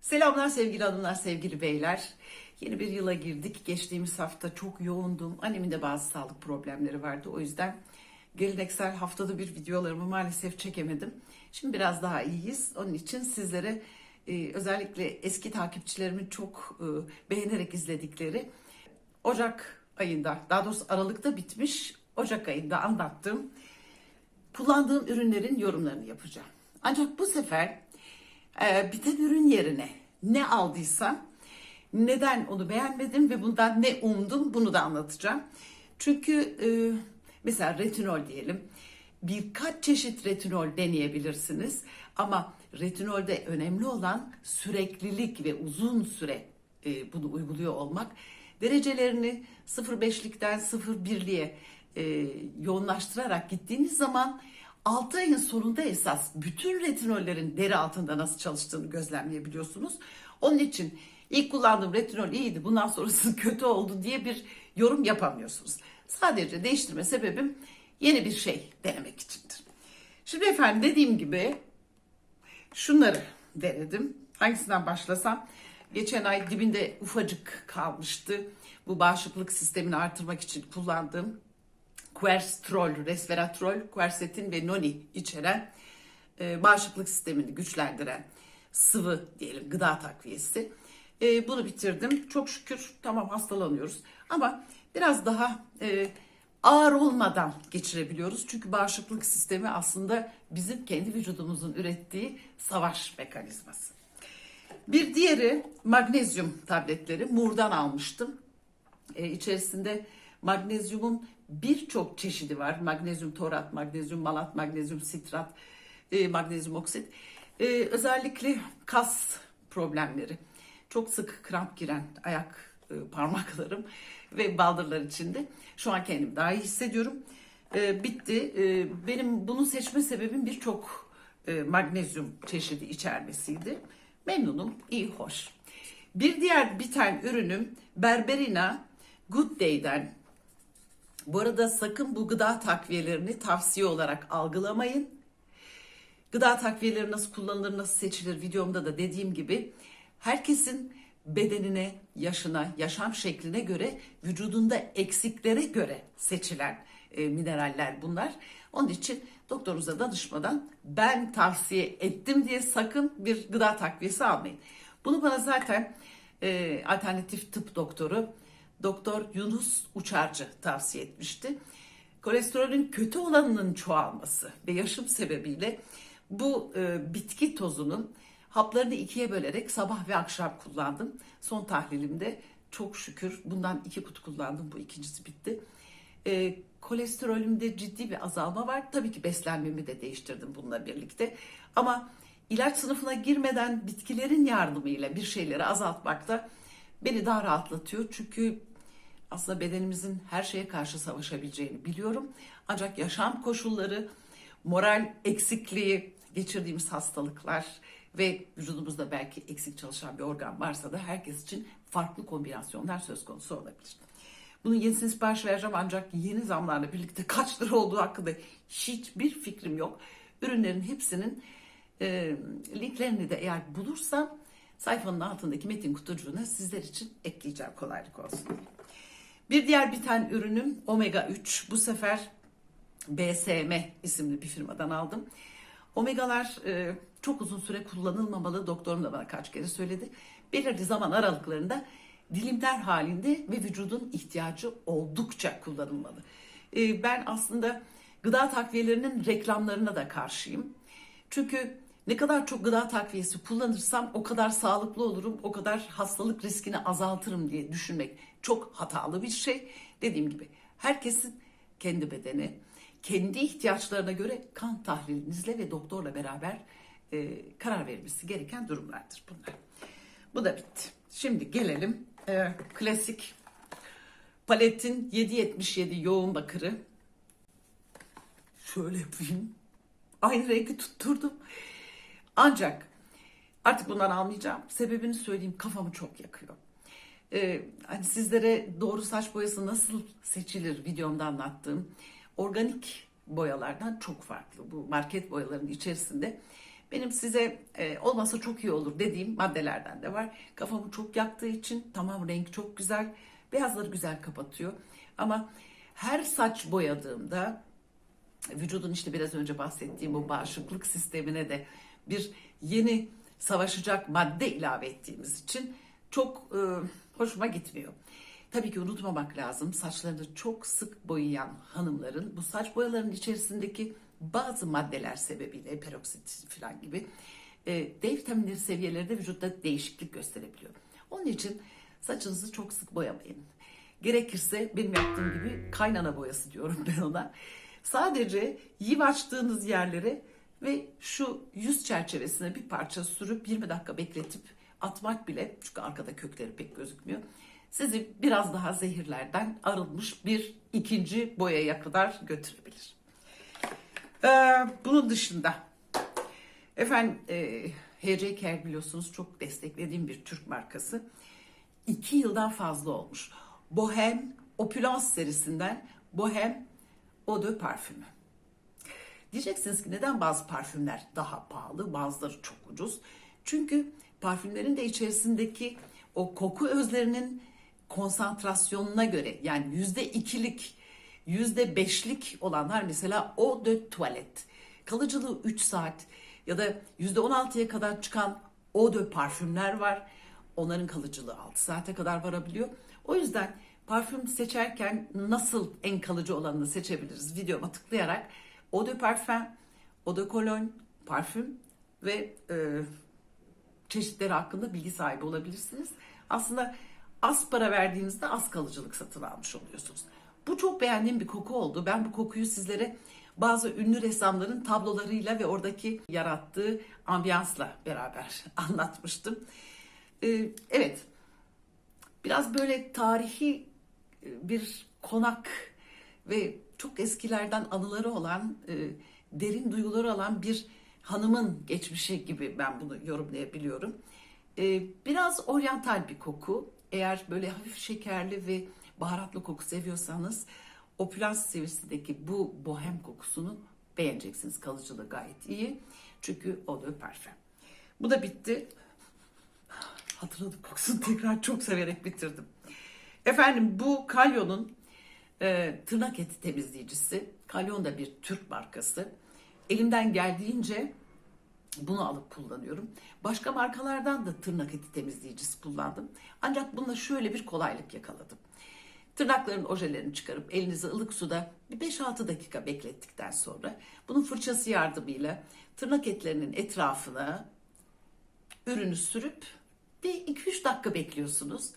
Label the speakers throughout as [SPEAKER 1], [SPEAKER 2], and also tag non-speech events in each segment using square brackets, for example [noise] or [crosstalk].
[SPEAKER 1] Selamlar sevgili hanımlar, sevgili beyler. Yeni bir yıla girdik. Geçtiğimiz hafta çok yoğundum. Annemin de bazı sağlık problemleri vardı. O yüzden geleneksel haftada bir videolarımı maalesef çekemedim. Şimdi biraz daha iyiyiz. Onun için sizlere e, özellikle eski takipçilerimin çok e, beğenerek izledikleri Ocak ayında, daha doğrusu Aralık'ta bitmiş Ocak ayında anlattığım kullandığım ürünlerin yorumlarını yapacağım. Ancak bu sefer e, biten ürün yerine ne aldıysam neden onu beğenmedim ve bundan ne umdum bunu da anlatacağım. Çünkü e, mesela retinol diyelim birkaç çeşit retinol deneyebilirsiniz ama retinolde önemli olan süreklilik ve uzun süre e, bunu uyguluyor olmak. Derecelerini 0.5'likten 0.1'liğe e, yoğunlaştırarak gittiğiniz zaman 6 ayın sonunda esas bütün retinollerin deri altında nasıl çalıştığını gözlemleyebiliyorsunuz. Onun için ilk kullandığım retinol iyiydi bundan sonrası [laughs] kötü oldu diye bir yorum yapamıyorsunuz. Sadece değiştirme sebebim yeni bir şey denemek içindir. Şimdi efendim dediğim gibi şunları denedim. Hangisinden başlasam? Geçen ay dibinde ufacık kalmıştı. Bu bağışıklık sistemini artırmak için kullandığım quercetrol, resveratrol, quercetin ve noni içeren e, bağışıklık sistemini güçlendiren sıvı diyelim gıda takviyesi. E, bunu bitirdim. Çok şükür tamam hastalanıyoruz ama biraz daha e, ağır olmadan geçirebiliyoruz. Çünkü bağışıklık sistemi aslında bizim kendi vücudumuzun ürettiği savaş mekanizması. Bir diğeri magnezyum tabletleri. Mur'dan almıştım. E, içerisinde magnezyumun birçok çeşidi var. Magnezyum torat, magnezyum malat, magnezyum sitrat, e, magnezyum oksit. E, özellikle kas problemleri. Çok sık kramp giren ayak e, parmaklarım ve baldırlar içinde. Şu an kendimi daha iyi hissediyorum. E, bitti. E, benim bunu seçme sebebim birçok e, magnezyum çeşidi içermesiydi. Memnunum, iyi, hoş. Bir diğer biten ürünüm Berberina Good Day'den. Bu arada sakın bu gıda takviyelerini tavsiye olarak algılamayın. Gıda takviyeleri nasıl kullanılır, nasıl seçilir videomda da dediğim gibi herkesin bedenine, yaşına, yaşam şekline göre, vücudunda eksiklere göre seçilen e, mineraller bunlar. Onun için doktorunuza danışmadan ben tavsiye ettim diye sakın bir gıda takviyesi almayın. Bunu bana zaten e, alternatif tıp doktoru Doktor Yunus Uçarcı tavsiye etmişti. Kolesterolün kötü olanının çoğalması ve yaşım sebebiyle bu e, bitki tozunun haplarını ikiye bölerek sabah ve akşam kullandım. Son tahlilimde çok şükür bundan iki kutu kullandım. Bu ikincisi bitti. E, kolesterolümde ciddi bir azalma var. Tabii ki beslenmemi de değiştirdim bununla birlikte. Ama ilaç sınıfına girmeden bitkilerin yardımıyla bir şeyleri azaltmakta beni daha rahatlatıyor. Çünkü aslında bedenimizin her şeye karşı savaşabileceğini biliyorum. Ancak yaşam koşulları, moral eksikliği, geçirdiğimiz hastalıklar ve vücudumuzda belki eksik çalışan bir organ varsa da herkes için farklı kombinasyonlar söz konusu olabilir. Bunun yenisini sipariş vereceğim ancak yeni zamlarla birlikte [laughs] kaç lira olduğu hakkında hiçbir fikrim yok. Ürünlerin hepsinin e, linklerini de eğer bulursam sayfanın altındaki metin kutucuğuna sizler için ekleyeceğim kolaylık olsun. Bir diğer biten ürünüm Omega 3. Bu sefer BSM isimli bir firmadan aldım. Omegalar e, çok uzun süre kullanılmamalı. Doktorum da bana kaç kere söyledi. Belirli zaman aralıklarında dilimler halinde ve vücudun ihtiyacı oldukça kullanılmalı. E, ben aslında gıda takviyelerinin reklamlarına da karşıyım. Çünkü ne kadar çok gıda takviyesi kullanırsam o kadar sağlıklı olurum, o kadar hastalık riskini azaltırım diye düşünmek çok hatalı bir şey. Dediğim gibi herkesin kendi bedeni, kendi ihtiyaçlarına göre kan tahlilinizle ve doktorla beraber e, karar vermesi gereken durumlardır bunlar. Bu da bitti. Şimdi gelelim e, klasik paletin 777 yoğun bakırı. Şöyle yapayım. Aynı rengi tutturdum. Ancak artık bundan almayacağım. Sebebini söyleyeyim kafamı çok yakıyor. Ee, hani sizlere doğru saç boyası nasıl seçilir videomda anlattığım organik boyalardan çok farklı. Bu market boyalarının içerisinde benim size e, olmasa çok iyi olur dediğim maddelerden de var. Kafamı çok yaktığı için tamam renk çok güzel. Beyazları güzel kapatıyor. Ama her saç boyadığımda vücudun işte biraz önce bahsettiğim bu bağışıklık sistemine de bir yeni savaşacak madde ilave ettiğimiz için çok e, hoşuma gitmiyor. Tabii ki unutmamak lazım saçlarını çok sık boyayan hanımların bu saç boyalarının içerisindeki bazı maddeler sebebiyle peroksit falan gibi e, D vitaminleri seviyeleri vücutta değişiklik gösterebiliyor. Onun için saçınızı çok sık boyamayın. Gerekirse benim yaptığım gibi kaynana boyası diyorum ben ona. Sadece yiyip açtığınız yerlere ve şu yüz çerçevesine bir parça sürüp 20 dakika bekletip atmak bile çünkü arkada kökleri pek gözükmüyor. Sizi biraz daha zehirlerden arınmış bir ikinci boyaya kadar götürebilir. Ee, bunun dışında efendim e, HC Care biliyorsunuz çok desteklediğim bir Türk markası. İki yıldan fazla olmuş. Bohem Opulence serisinden Bohem Eau de Parfümü. Diyeceksiniz ki neden bazı parfümler daha pahalı, bazıları çok ucuz? Çünkü parfümlerin de içerisindeki o koku özlerinin konsantrasyonuna göre yani yüzde ikilik, yüzde beşlik olanlar mesela eau de tuvalet. Kalıcılığı 3 saat ya da yüzde on altıya kadar çıkan eau de parfümler var. Onların kalıcılığı 6 saate kadar varabiliyor. O yüzden parfüm seçerken nasıl en kalıcı olanını seçebiliriz videoma tıklayarak eau de parfüm, eau de cologne, parfüm ve e, çeşitleri hakkında bilgi sahibi olabilirsiniz. Aslında az para verdiğinizde az kalıcılık satın almış oluyorsunuz. Bu çok beğendiğim bir koku oldu. Ben bu kokuyu sizlere bazı ünlü ressamların tablolarıyla ve oradaki yarattığı ambiyansla beraber [laughs] anlatmıştım. Ee, evet, biraz böyle tarihi e, bir konak ve çok eskilerden anıları olan, e, derin duyguları olan bir hanımın geçmişi gibi ben bunu yorumlayabiliyorum. E, biraz oryantal bir koku. Eğer böyle hafif şekerli ve baharatlı koku seviyorsanız Opulans serisindeki bu bohem kokusunu beğeneceksiniz. Kalıcılığı gayet iyi. Çünkü o da parfüm. Bu da bitti. Hatırladım kokusunu [laughs] tekrar çok severek bitirdim. Efendim bu Kalyon'un e, tırnak eti temizleyicisi. Kalyon da bir Türk markası. Elimden geldiğince bunu alıp kullanıyorum. Başka markalardan da tırnak eti temizleyicisi kullandım. Ancak bununla şöyle bir kolaylık yakaladım. Tırnakların ojelerini çıkarıp elinizi ılık suda bir 5-6 dakika beklettikten sonra bunun fırçası yardımıyla tırnak etlerinin etrafına ürünü sürüp bir 2-3 dakika bekliyorsunuz.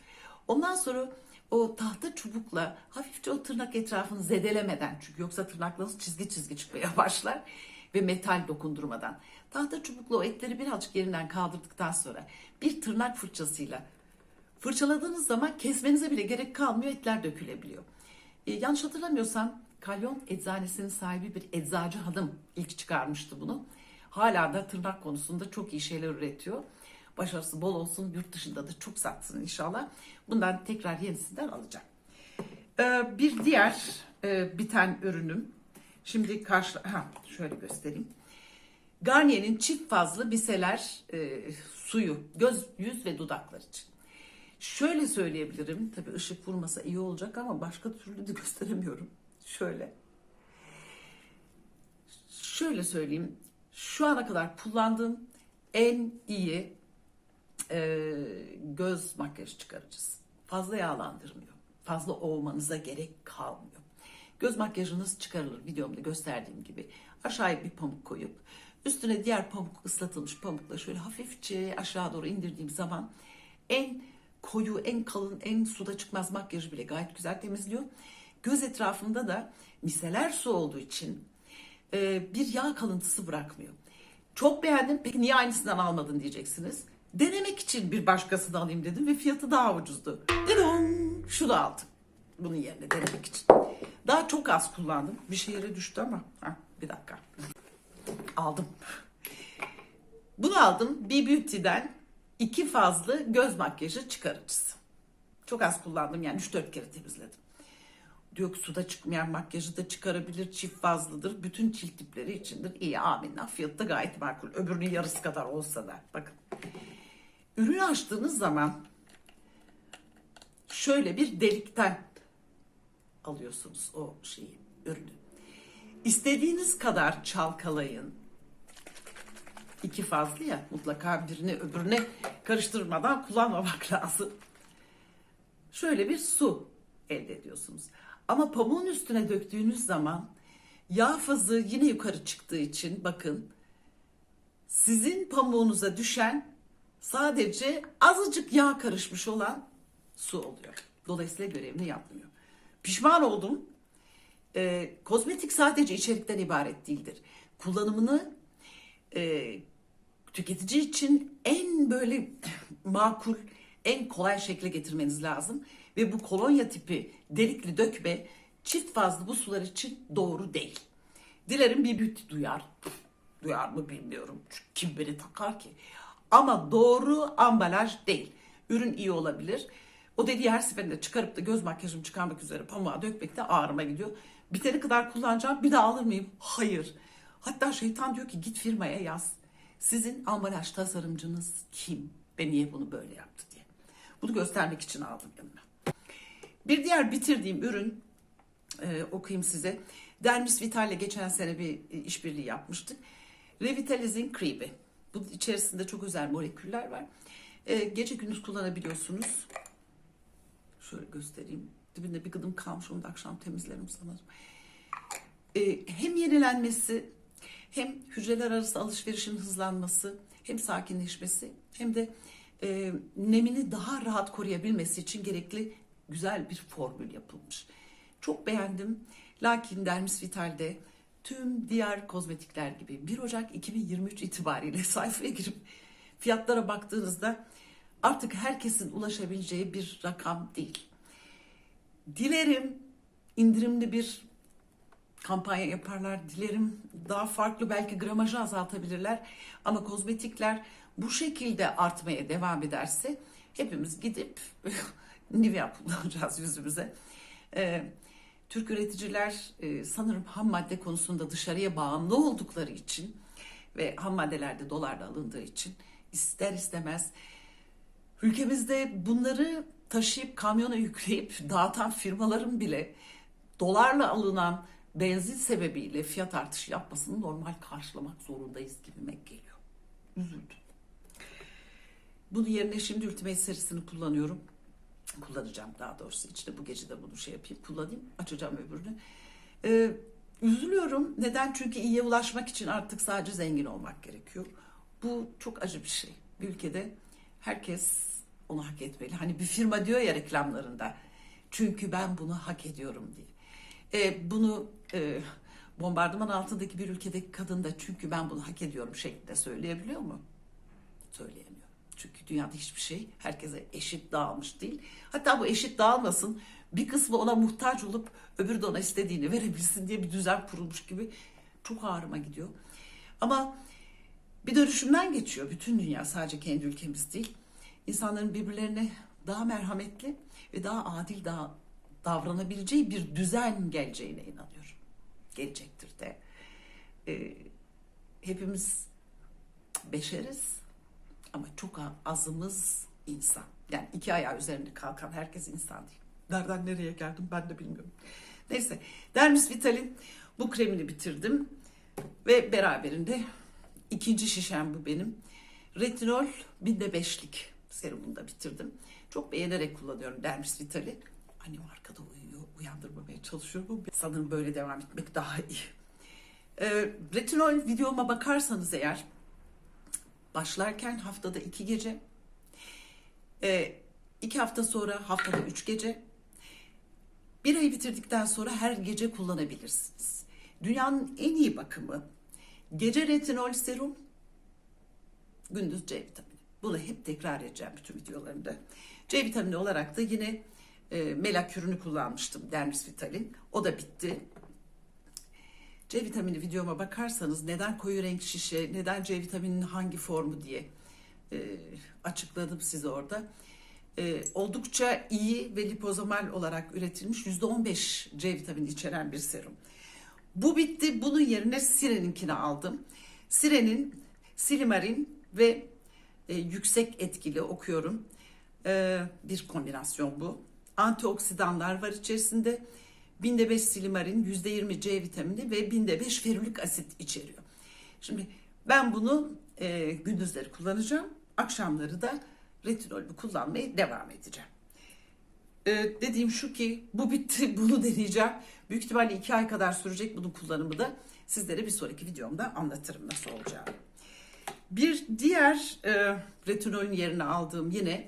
[SPEAKER 1] Ondan sonra o tahta çubukla hafifçe o tırnak etrafını zedelemeden çünkü yoksa tırnaklarınız çizgi çizgi çıkmaya [laughs] başlar ve metal dokundurmadan. Tahta çubukla o etleri birazcık yerinden kaldırdıktan sonra bir tırnak fırçasıyla fırçaladığınız zaman kesmenize bile gerek kalmıyor etler dökülebiliyor. Ee, yanlış hatırlamıyorsam Kalyon eczanesinin sahibi bir eczacı hanım ilk çıkarmıştı bunu. Hala da tırnak konusunda çok iyi şeyler üretiyor. Başarısı bol olsun, yurt dışında da çok satsın inşallah. Bundan tekrar yenisinden alacağım. Ee, bir diğer e, biten ürünüm. Şimdi karşı, ha, şöyle göstereyim. Garnier'in çift fazlı biseler e, suyu göz, yüz ve dudaklar için. Şöyle söyleyebilirim. Tabii ışık vurmasa iyi olacak ama başka türlü de [laughs] gösteremiyorum. Şöyle. Şöyle söyleyeyim. Şu ana kadar kullandığım en iyi e, göz makyaj çıkarıcısı. Fazla yağlandırmıyor. Fazla olmanıza gerek kalmıyor. Göz makyajınız çıkarılır videomda gösterdiğim gibi. Aşağıya bir pamuk koyup üstüne diğer pamuk ıslatılmış pamukla şöyle hafifçe aşağı doğru indirdiğim zaman en koyu, en kalın, en suda çıkmaz makyajı bile gayet güzel temizliyor. Göz etrafında da miseler su olduğu için e, bir yağ kalıntısı bırakmıyor. Çok beğendim. Peki niye aynısından almadın diyeceksiniz. Denemek için bir başkasını alayım dedim ve fiyatı daha ucuzdu. Dedim, şunu aldım. Bunun yerine denemek için. Daha çok az kullandım. Bir şey yere düştü ama. Ha, bir dakika. Aldım. Bunu aldım. B Beauty'den iki fazlı göz makyajı çıkarıcısı. Çok az kullandım yani 3-4 kere temizledim. diyor ki suda çıkmayan makyajı da çıkarabilir, çift fazlıdır. Bütün cilt tipleri içindir. İyi amenna. Fiyatı da gayet makul. Öbürünün yarısı kadar olsa da. Bakın. Ürünü açtığınız zaman şöyle bir delikten alıyorsunuz o şeyi, ürünü. İstediğiniz kadar çalkalayın. İki fazlı ya mutlaka birini öbürüne karıştırmadan kullanmamak [laughs] lazım. Şöyle bir su elde ediyorsunuz. Ama pamuğun üstüne döktüğünüz zaman yağ fazı yine yukarı çıktığı için bakın sizin pamuğunuza düşen sadece azıcık yağ karışmış olan su oluyor. Dolayısıyla görevini yapmıyor. Pişman oldum. Ee, kozmetik sadece içerikten ibaret değildir. Kullanımını e, tüketici için en böyle [laughs] makul, en kolay şekle getirmeniz lazım. Ve bu kolonya tipi delikli dökme çift fazlı bu sular için doğru değil. Dilerim bir beauty duyar. Duyar mı bilmiyorum. Çünkü kim beni takar ki? Ama doğru ambalaj değil. Ürün iyi olabilir. O dediği her seferinde çıkarıp da göz makyajımı çıkarmak üzere pamuğa dökmekte ağrıma gidiyor. Bitene kadar kullanacağım bir daha alır mıyım? Hayır. Hatta şeytan diyor ki git firmaya yaz. Sizin ambalaj tasarımcınız kim? Ve niye bunu böyle yaptı diye. Bunu göstermek için aldım yanıma. Bir diğer bitirdiğim ürün e, okuyayım size. Dermis Vital'le geçen sene bir e, işbirliği yapmıştık. Revitalizing Cream'i. Bu içerisinde çok özel moleküller var. E, gece gündüz kullanabiliyorsunuz. Şöyle göstereyim. Dibinde bir gıdım kalmış onu da akşam temizlerim sanırım. E, hem yenilenmesi hem hücreler arası alışverişin hızlanması hem sakinleşmesi hem de e, nemini daha rahat koruyabilmesi için gerekli güzel bir formül yapılmış. Çok beğendim. Lakin Dermis Vital'de tüm diğer kozmetikler gibi 1 Ocak 2023 itibariyle [laughs] sayfaya girip fiyatlara baktığınızda artık herkesin ulaşabileceği bir rakam değil. Dilerim indirimli bir kampanya yaparlar. Dilerim daha farklı belki gramajı azaltabilirler. Ama kozmetikler bu şekilde artmaya devam ederse hepimiz gidip [laughs] Nivea kullanacağız yüzümüze. Ee, Türk üreticiler e, sanırım ham madde konusunda dışarıya bağımlı oldukları için ve ham maddelerde dolarla alındığı için ister istemez ülkemizde bunları taşıyıp kamyona yükleyip [laughs] dağıtan firmaların bile dolarla alınan benzin sebebiyle fiyat artışı yapmasını normal karşılamak zorundayız gibime geliyor. Üzüldüm. Bunun yerine şimdi Ultimate serisini kullanıyorum. Kullanacağım daha doğrusu. İşte bu gece de bunu şey yapayım, kullanayım. Açacağım öbürünü. Ee, üzülüyorum. Neden? Çünkü iyiye ulaşmak için artık sadece zengin olmak gerekiyor. Bu çok acı bir şey. Bir ülkede herkes onu hak etmeli. Hani bir firma diyor ya reklamlarında. Çünkü ben bunu hak ediyorum diye. Ee, bunu e, bombardıman altındaki bir ülkedeki kadın da çünkü ben bunu hak ediyorum şeklinde söyleyebiliyor mu? Söyleyemiyor. Çünkü dünyada hiçbir şey herkese eşit dağılmış değil. Hatta bu eşit dağılmasın bir kısmı ona muhtaç olup öbürü de ona istediğini verebilsin diye bir düzen kurulmuş gibi çok ağrıma gidiyor. Ama bir dönüşümden geçiyor bütün dünya sadece kendi ülkemiz değil. İnsanların birbirlerine daha merhametli ve daha adil daha davranabileceği bir düzen geleceğine inanıyorum. Gelecektir de. Ee, hepimiz beşeriz ama çok azımız insan. Yani iki ayağı üzerinde kalkan herkes insan değil. Nereden nereye geldim ben de bilmiyorum. Neyse Dermis Vital'in bu kremini bitirdim. Ve beraberinde ikinci şişem bu benim. Retinol binde beşlik serumunu da bitirdim. Çok beğenerek kullanıyorum Dermis Vital'i. Annem arkada uyuyor. Uyandırmamaya çalışıyorum. Sanırım böyle devam etmek daha iyi. Ee, retinol videoma bakarsanız eğer başlarken haftada iki gece, e, iki hafta sonra haftada üç gece, bir ayı bitirdikten sonra her gece kullanabilirsiniz. Dünyanın en iyi bakımı gece retinol serum, gündüz C vitamini. Bunu hep tekrar edeceğim bütün videolarımda. C vitamini olarak da yine e, melakürünü kullanmıştım Dermis Vital'in. O da bitti. C vitamini videoma bakarsanız neden koyu renk şişe, neden C vitamininin hangi formu diye e, açıkladım size orada. e, oldukça iyi ve lipozomal olarak üretilmiş %15 C vitamini içeren bir serum. Bu bitti. Bunun yerine Siren'inkini aldım. Siren'in silimarin ve e, yüksek etkili okuyorum. E, bir kombinasyon bu. Antioksidanlar var içerisinde. Binde 5 silimarin, %20 C vitamini ve binde 5 ferülik asit içeriyor. Şimdi ben bunu e, gündüzleri kullanacağım. Akşamları da retinolü kullanmaya devam edeceğim. E, dediğim şu ki bu bitti [laughs] bunu deneyeceğim. Büyük ihtimalle iki ay kadar sürecek bunun kullanımı da sizlere bir sonraki videomda anlatırım nasıl olacağını. Bir diğer e, retinolün yerine aldığım yine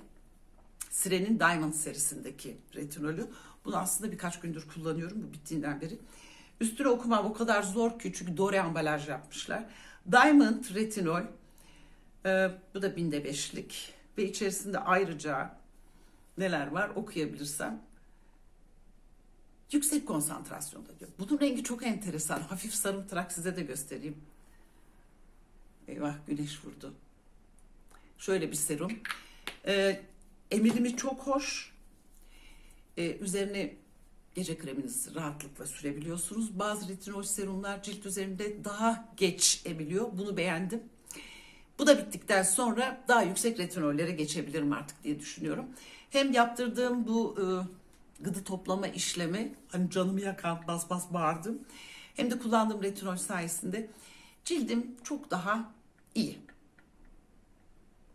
[SPEAKER 1] Siren'in Diamond serisindeki retinolü. Bunu aslında birkaç gündür kullanıyorum bu bittiğinden beri. Üstüne okumam o kadar zor ki çünkü doğru ambalaj yapmışlar. Diamond retinol e, bu da binde beşlik ve içerisinde ayrıca neler var okuyabilirsem yüksek konsantrasyonda diyor. Bunun rengi çok enteresan. [laughs] Hafif sarımtırak size de göstereyim. Eyvah güneş vurdu. Şöyle bir serum. Ee, emilimi çok hoş. Ee, üzerine gece kreminizi rahatlıkla sürebiliyorsunuz. Bazı retinol serumlar cilt üzerinde daha geç emiliyor. Bunu beğendim. Bu da bittikten sonra daha yüksek retinollere geçebilirim artık diye düşünüyorum. Hem yaptırdığım bu e, gıdı toplama işlemi hani canımı yakan bas bas bağırdım. Hem de kullandığım retinol sayesinde cildim çok daha iyi.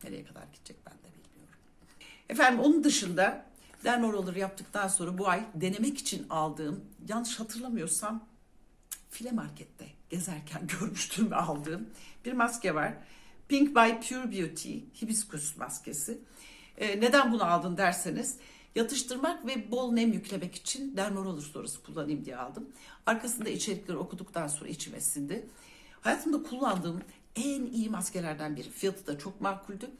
[SPEAKER 1] Nereye kadar gidecek ben de bilmiyorum. Efendim onun dışında dermoroller yaptıktan sonra bu ay denemek için aldığım yanlış hatırlamıyorsam file markette gezerken [laughs] görmüştüm aldığım bir maske var. Pink by Pure Beauty hibiskus maskesi. Ee, neden bunu aldın derseniz yatıştırmak ve bol nem yüklemek için dermoroller sonrası kullanayım diye aldım. Arkasında içerikleri okuduktan sonra içime sindi. Hayatımda kullandığım en iyi maskelerden biri. Fiyatı da çok makuldü.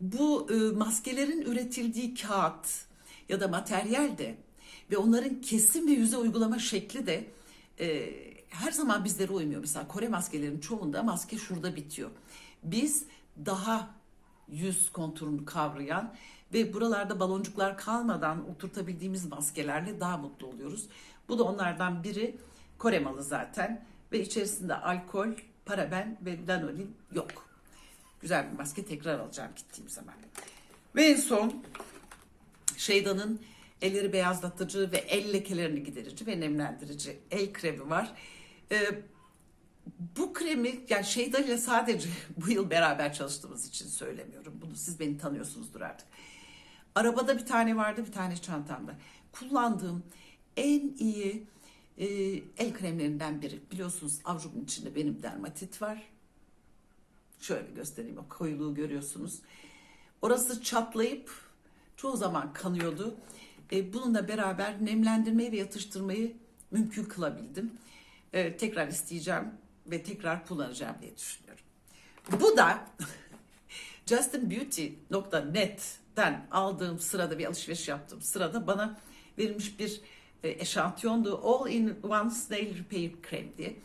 [SPEAKER 1] Bu e, maskelerin üretildiği kağıt ya da materyal de ve onların kesim ve yüze uygulama şekli de e, her zaman bizlere uymuyor. Mesela Kore maskelerinin çoğunda maske şurada bitiyor. Biz daha yüz konturunu kavrayan ve buralarda baloncuklar kalmadan oturtabildiğimiz maskelerle daha mutlu oluyoruz. Bu da onlardan biri Kore malı zaten ve içerisinde alkol, paraben ve lanolin yok. Güzel bir maske tekrar alacağım gittiğim zaman. Ve en son Şeyda'nın elleri beyazlatıcı ve el lekelerini giderici ve nemlendirici el kremi var. Ee, bu kremi yani Şeyda ile sadece [laughs] bu yıl beraber çalıştığımız için söylemiyorum. Bunu siz beni tanıyorsunuzdur artık. Arabada bir tane vardı bir tane çantamda. Kullandığım en iyi e, el kremlerinden biri. Biliyorsunuz avucumun içinde benim dermatit var. Şöyle göstereyim o koyuluğu görüyorsunuz. Orası çatlayıp çoğu zaman kanıyordu. E, bununla beraber nemlendirmeyi ve yatıştırmayı mümkün kılabildim. E, tekrar isteyeceğim ve tekrar kullanacağım diye düşünüyorum. Bu da [laughs] justinbeauty.net'ten aldığım sırada bir alışveriş yaptığım sırada bana verilmiş bir e, eşantiyondu. All in One Snail Repair Cream diye.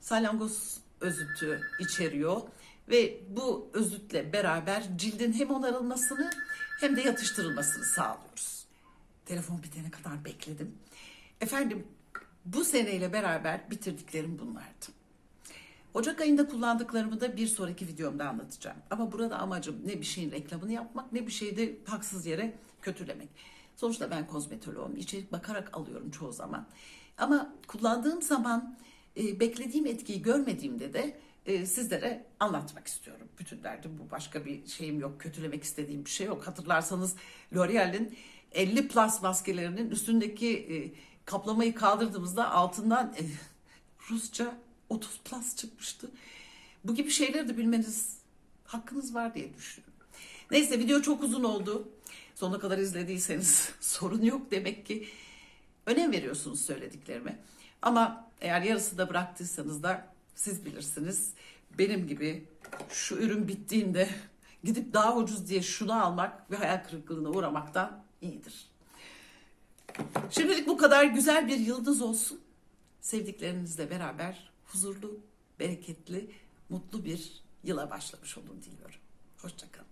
[SPEAKER 1] Salyangoz özütü içeriyor ve bu özütle beraber cildin hem onarılmasını hem de yatıştırılmasını sağlıyoruz. Telefon bitene kadar bekledim. Efendim bu seneyle beraber bitirdiklerim bunlardı. Ocak ayında kullandıklarımı da bir sonraki videomda anlatacağım. Ama burada amacım ne bir şeyin reklamını yapmak ne bir şeyi de haksız yere kötülemek. Sonuçta ben kozmetoloğum. içerik bakarak alıyorum çoğu zaman. Ama kullandığım zaman e, beklediğim etkiyi görmediğimde de e, sizlere anlatmak istiyorum. Bütün derdim bu. Başka bir şeyim yok. Kötülemek istediğim bir şey yok. Hatırlarsanız L'Oreal'in 50 plus maskelerinin üstündeki e, kaplamayı kaldırdığımızda altından e, Rusça 30 plus çıkmıştı. Bu gibi şeyleri de bilmeniz hakkınız var diye düşünüyorum. Neyse video çok uzun oldu. Sonuna kadar izlediyseniz [laughs] sorun yok demek ki. Önem veriyorsunuz söylediklerime. Ama eğer yarısı da bıraktıysanız da siz bilirsiniz. Benim gibi şu ürün bittiğinde gidip daha ucuz diye şunu almak ve hayal kırıklığına uğramaktan iyidir. Şimdilik bu kadar güzel bir yıldız olsun. Sevdiklerinizle beraber huzurlu, bereketli, mutlu bir yıla başlamış olun diliyorum. Hoşçakalın.